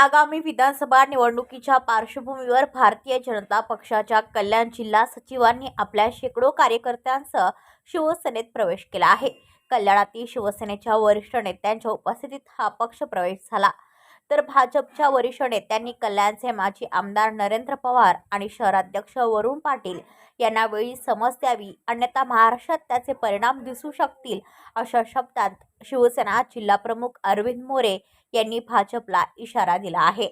आगामी विधानसभा निवडणुकीच्या पार्श्वभूमीवर भारतीय जनता पक्षाच्या कल्याण जिल्हा सचिवांनी आपल्या शेकडो कार्यकर्त्यांसह शिवसेनेत प्रवेश केला आहे. कल्याणातील शिवसेनेच्या वरिष्ठ नेत्यांच्या उपस्थितीत हा पक्ष प्रवेश झाला. तर भाजपच्या वरिष्ठ नेत्यांनी कल्याणचे माजी आमदार नरेंद्र पवार आणि शहराध्यक्ष वरुण पाटील यांना वेळी समज द्यावी अन्यथा महाराष्ट्रात त्याचे परिणाम दिसू शकतील अशा शब्दात शिवसेना जिल्हाप्रमुख अरविंद मोरे यांनी भाजपला इशारा दिला आहे.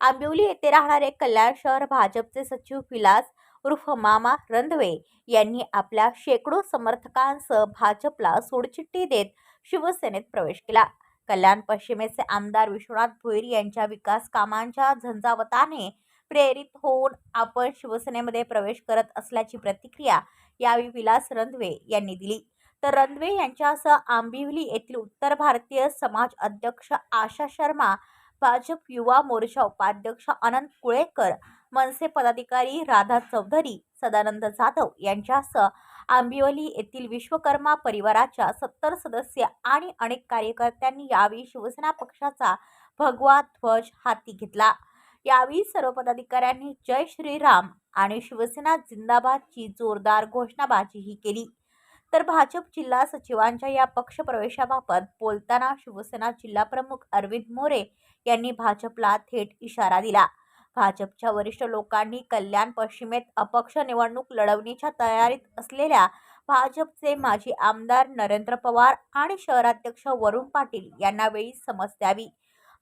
आंबिवली येथे राहणारे कल्याण शहर भाजपचे सचिव विलास उर्फ मामा रंधवे यांनी आपल्या शेकडो समर्थकांसह भाजपला सोडचिठ्ठी देत शिवसेनेत प्रवेश केला. कल्याण पश्चिमेचे आमदार विश्वनाथ भोईर यांच्या विकास कामांच्या झंझावताने प्रेरित होऊन आपण शिवसेनेमध्ये प्रवेश करत असल्याची प्रतिक्रिया यावेळी विलास रंधवे यांनी दिली. तर रणवे यांच्यासह आंबिवली येथील उत्तर भारतीय समाज अध्यक्ष आशा शर्मा भाजप युवा मोर्चा उपाध्यक्ष अनंत कुळेकर मनसे पदाधिकारी राधा चौधरी सदानंद जाधव यांच्यासह आंबिवली येथील विश्वकर्मा परिवाराच्या सत्तर सदस्य आणि अनेक कार्यकर्त्यांनी यावेळी शिवसेना पक्षाचा भगवा ध्वज हाती घेतला. यावेळी सर्व पदाधिकाऱ्यांनी जय श्रीराम आणि शिवसेना जिंदाबादची जोरदार घोषणाबाजीही केली. तर भाजप जिल्हा सचिवांच्या या पक्षप्रवेशाबाबत बोलताना शिवसेना जिल्हाप्रमुख अरविंद मोरे यांनी भाजपला थेट इशारा दिला. भाजपच्या वरिष्ठ लोकांनी कल्याण पश्चिमेत अपक्ष निवडणूक लढवण्याच्या तयारीत असलेल्या भाजपचे माजी आमदार नरेंद्र पवार आणि शहराध्यक्ष वरुण पाटील यांना वेळी समज द्यावी.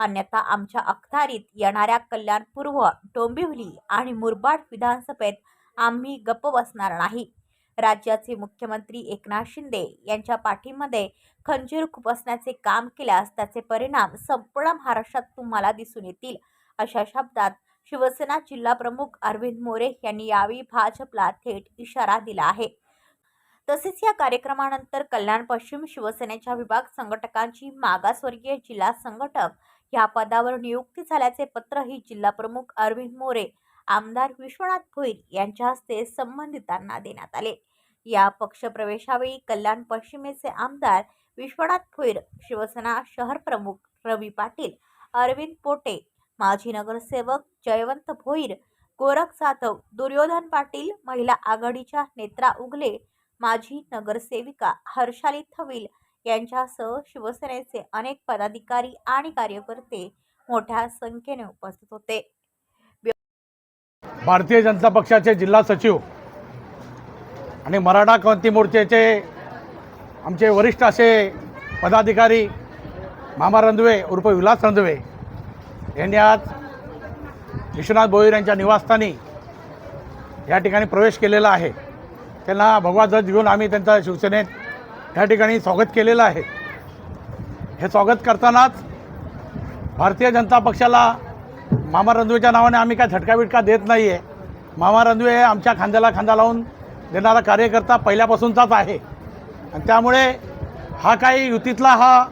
अन्यथा आमच्या अखत्यारीत येणाऱ्या कल्याण पूर्व डोंबिवली आणि मुरबाड विधानसभेत आम्ही गप्प बसणार नाही. राज्याचे मुख्यमंत्री एकनाथ शिंदे यांच्या पाठीमध्ये खंजीर खुपसण्याचे काम केल्यास त्याचे परिणाम संपूर्ण महाराष्ट्रात तुम्हाला दिसून येतील. अशा शब्दात शिवसेना जिल्हा प्रमुख अरविंद मोरे यांनी यावेळी भाजपला थेट इशारा दिला आहे. तसेच या कार्यक्रमानंतर कल्याण पश्चिम शिवसेनेच्या विभाग संघटकांची मागासवर्गीय जिल्हा संघटक या पदावर नियुक्ती झाल्याचे पत्रही जिल्हाप्रमुख अरविंद मोरे आमदार विश्वनाथ भोईर यांच्या हस्ते संबंधितांना देण्यात आले. या पक्षप्रवेशावेळी कल्याण पश्चिमेचे आमदार विश्वनाथ भोईर शिवसेना शहर प्रमुख रवी पाटील अरविंद पोटे माजी नगरसेवक जयवंत भोईर गोरख जाधव दुर्योधन पाटील महिला आघाडीच्या नेत्रा उगले माजी नगरसेविका हर्षाली थविल यांच्यासह शिवसेनेचे अनेक पदाधिकारी आणि कार्यकर्ते मोठ्या संख्येने उपस्थित होते. भारतीय जनता पक्षाचे जिल्हा सचिव आणि मराठा क्रांती मोर्चाचे आमचे वरिष्ठ असे पदाधिकारी मामा रंधवे उर्फ विलास रंधवे यांनी आज विश्वनाथ भोईर यांच्या निवासस्थानी या ठिकाणी प्रवेश केलेला आहे. त्यांना भगवा ध्वज घेऊन आम्ही त्यांचा शिवसेनेत या ठिकाणी स्वागत केलेलं आहे. हे स्वागत करतानाच भारतीय जनता पक्षाला मामा रंधवेच्या नावाने आम्ही काय झटका बिटका देत नाही आहे मामा रंधवे हे आमच्या खांद्याला खांदा लावून देणारा कार्यकर्ता पहिल्यापासूनचाच आहे. आणि त्यामुळे हा काही युतीतला हा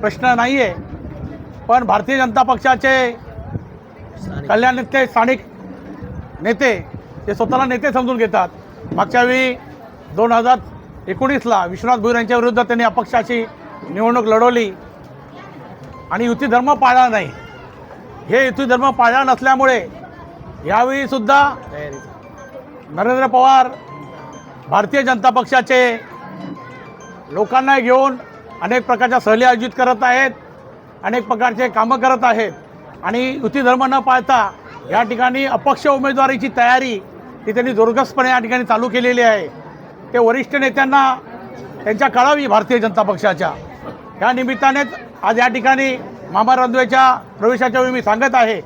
प्रश्न नाही आहे पण भारतीय जनता पक्षाचे कल्याणातले स्थानिक नेते ते स्वतःला नेते समजून घेतात. मागच्या वेळी दोन हजार एकोणीसला विश्वनाथ भुईर यांच्या विरुद्ध त्यांनी अपक्षाची निवडणूक लढवली. आणि युती धर्म पाळला नाही. हे हिंदू धर्म पाळला नसल्यामुळे यावेळी सुद्धा नरेंद्र पवार भारतीय जनता पक्षाचे लोकांना घेऊन अनेक प्रकारच्या सहली आयोजित करत आहेत अनेक प्रकारचे कामं करत आहेत. आणि युती धर्म न पाळता या ठिकाणी अपक्ष उमेदवारीची तयारी ती त्यांनी दुर्गसपणे या ठिकाणी चालू केलेली आहे. ते वरिष्ठ नेत्यांना त्यांच्या कळावी भारतीय जनता पक्षाच्या. या निमित्तानेच आज या ठिकाणी मामा रंधवेच्या प्रवेशाच्या वेळी मी सांगत आहे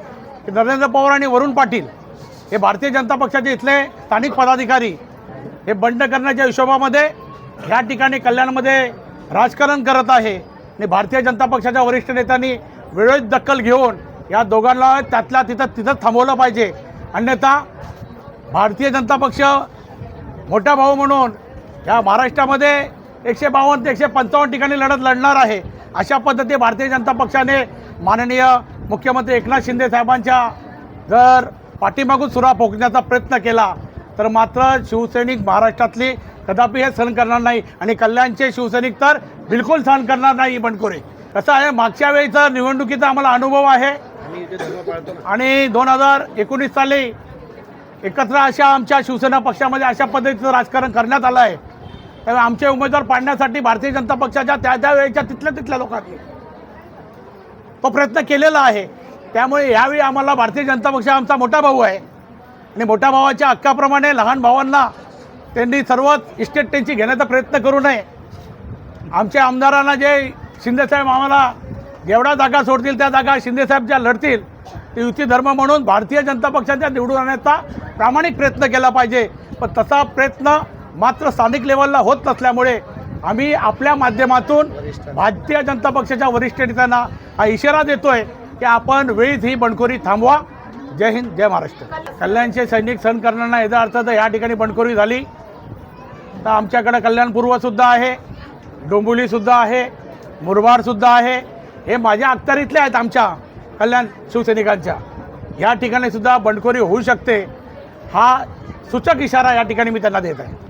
की नरेंद्र पवार आणि वरुण पाटील हे भारतीय जनता पक्षाचे इथले स्थानिक पदाधिकारी हे बंड करण्याच्या हिशोबामध्ये ह्या ठिकाणी कल्याणमध्ये राजकारण करत आहे आणि भारतीय जनता पक्षाच्या वरिष्ठ नेत्यांनी वेळेत दखल घेऊन या दोघांना त्यातल्या तिथं तिथंच थांबवलं पाहिजे. अन्यथा भारतीय जनता पक्ष मोठा भाऊ म्हणून या महाराष्ट्रामध्ये एकशे बावन्न ते एकशे पंचावन्न ठिकाणी लढत लढणार आहे. अशा पद्धती भारतीय जनता पक्षाने माननीय मुख्यमंत्री एकनाथ शिंदे साहेबांच्या जर पाठीमागून सुरा फोकण्याचा प्रयत्न केला तर मात्र शिवसैनिक महाराष्ट्रातली कदापि हे सहन करणार नाही आणि कल्याणचे शिवसैनिक तर बिलकुल सहन करणार नाही बंडखोरे कसं आहे मागच्या वेळीचा निवडणुकीचा आम्हाला अनुभव आहे. आणि दोन हजार एकोणीस साली एकत्र अशा आमच्या शिवसेना पक्षामध्ये अशा पद्धतीचं राजकारण करण्यात आलं आहे. त्यामुळे आमचे उमेदवार पाडण्यासाठी भारतीय जनता पक्षाच्या त्या त्या वेळेच्या तिथल्या तिथल्या लोकांनी तो प्रयत्न केलेला आहे. त्यामुळे यावेळी आम्हाला भारतीय जनता पक्ष आमचा मोठा भाऊ आहे. आणि मोठ्या भावाच्या हक्काप्रमाणे लहान भावांना त्यांनी सर्वच इस्टेट त्यांची घेण्याचा प्रयत्न करू नये. आमच्या आमदारांना जे शिंदेसाहेब आम्हाला जेवढ्या जागा सोडतील त्या जागा शिंदेसाहेब ज्या लढतील ते युती धर्म म्हणून भारतीय जनता पक्षाच्या निवडून आणण्याचा प्रामाणिक प्रयत्न केला पाहिजे. पण तसा प्रयत्न मात्र स्थानिक लेवलला होत नसल्यामुळे आम्ही आपल्या माध्यमातून भारतीय जनता पक्षाच्या वरिष्ठ नेत्यांना हा इशारा देतोय की आपण वेळीच ही बंडखोरी थांबवा. जय हिंद जय महाराष्ट्र. कल्याणचे सैनिक सण करणारा याचा अर्थ तर या ठिकाणी बंडखोरी झाली. तर आमच्याकडे कल्याणपूर्वसुद्धा आहे डोंबिवलीसुद्धा आहे मुरबाडसुद्धा आहे. हे माझ्या अखत्यारीतले आहेत आमच्या कल्याण शिवसैनिकांच्या. या ठिकाणी सुद्धा बंडखोरी होऊ शकते. हा सूचक इशारा या ठिकाणी मी त्यांना देत आहे.